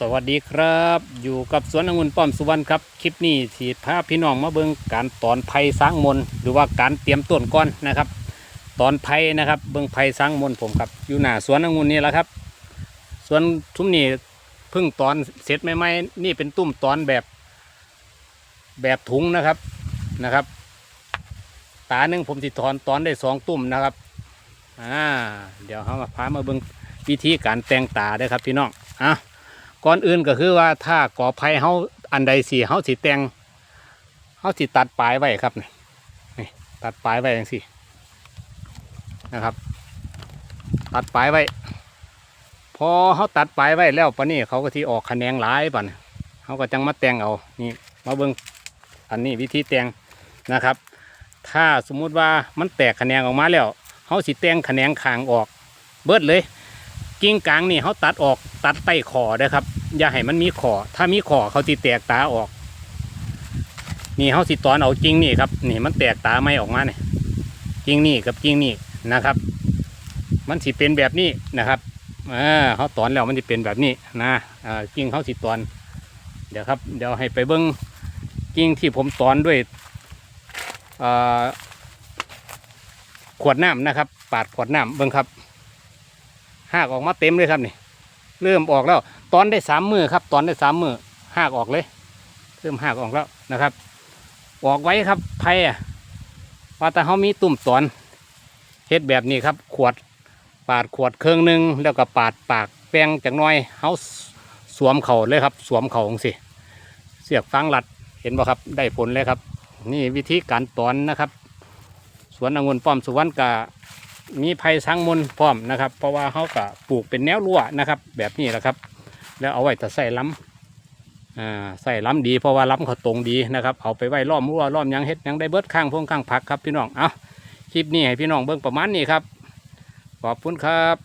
สวัสดีครับ อยู่กับสวนองุ่นป้อมสุวรรณครับ คลิปนี้สีพาพี่น้องมาเบิ่งการตอนไผ่สร้างมนหรือว่าการเตรียมต้นก้อนนะครับ ตอนไผ่นะครับเบิ่งไผ่สร้างมนผมครับ อยู่หน้าสวนองุ่นนี่แหละครับสวนทุ่มนี้เพิ่งตอนเสร็จใหม่ๆนี่เป็นตุ้มตอนแบบ แบบถุงนะครับนะครับ ตาหนึ่งผมสิถอนตอนได้สองตุ่มนะครับอ่าเดี๋ยวเขามาพามาเบิ่งวิธีการแต่งตาเด้ครับพี่น้องอะ ก่อนอื่นก็คือว่าถ้าก่อไผ่เฮาอันใดสีเฮาสิแตงเฮาสิตัดปลายไว้ครับนี่นี่ตัดปลายไว้อย่างสินะครับ ตัดปลายไว้ พอเฮาตัดปลายไว้แล้วปะนี่เขาก็ที่ออกคะแนนหลายปะนี่เขาก็จังมาแตงเอานี่มาเบิ่งอันนี้วิธีแตงนะครับ ถ้าสมมุติว่ามันแตกคะแนนออกมาแล้วเฮาสิแตงคะแนนคางออก เบิดเลย กิ่งกลางนี่เขาตัดออกตัดใต้ขอนะครับ อย่าให้มันมีขอ ถ้ามีขอเขาติแตกตาออก นี่เขาสิตอนเอากิ่งนี่ครับนี่มันแตกตาไม่ออกมาเนี่ยกิ่งนี่กับกิ่งนี่นะครับ มันสิเป็นแบบนี้นะครับอ่าเขาตอนแล้วมันจะเป็นแบบนี้นะอ่ากิ่งเขาสิตอน เดี๋ยวครับ เดี๋ยวให้ไปเบิ้งกิ่งที่ผมตอนด้วยขวดน้ำนะครับ ปาดขวดน้ำเบิ้งครับ หากออกมาเต็มเลยครับนี่ เริ่มออกแล้ว ตอนได้สามมือครับ ตอนได้สามมือหากออกเลย เริ่มหากออกแล้วนะครับ ออกไว้ครับไผ่อะว่าแต่เขามีตุ่มตอนเฮ็ดแบบนี้ครับ ขวดปาดขวดเครื่องหนึ่งแล้วก็ปาดปากแป้งจากน้อยเขาสวมเข่าเลยครับ สวมเข่าของสิ เสียบฟังหลัดเห็นบ่ครับได้ผลเลยครับ นี่วิธีการตอนนะครับ สวนองุ่นป้อมสุวรรณกา มีภัยสังมนพร้อมนะครับ เพราะว่าเขาก็ปลูกเป็นแนวรั่วนะครับ แบบนี้แหละครับ แล้วเอาไว้แต่ใส่ล้ำอ่าใส่ล้ำดีเพราะว่าล้ำเขาตรงดีนะครับเอาไปไว้ล้อมรั้วล้อมยังเฮ็ดยังได้เบิดข้างพงข้างผักครับพี่น้องเอาคลิปนี้ให้พี่น้องเบิ่งประมาณนี้ครับขอบคุณครับ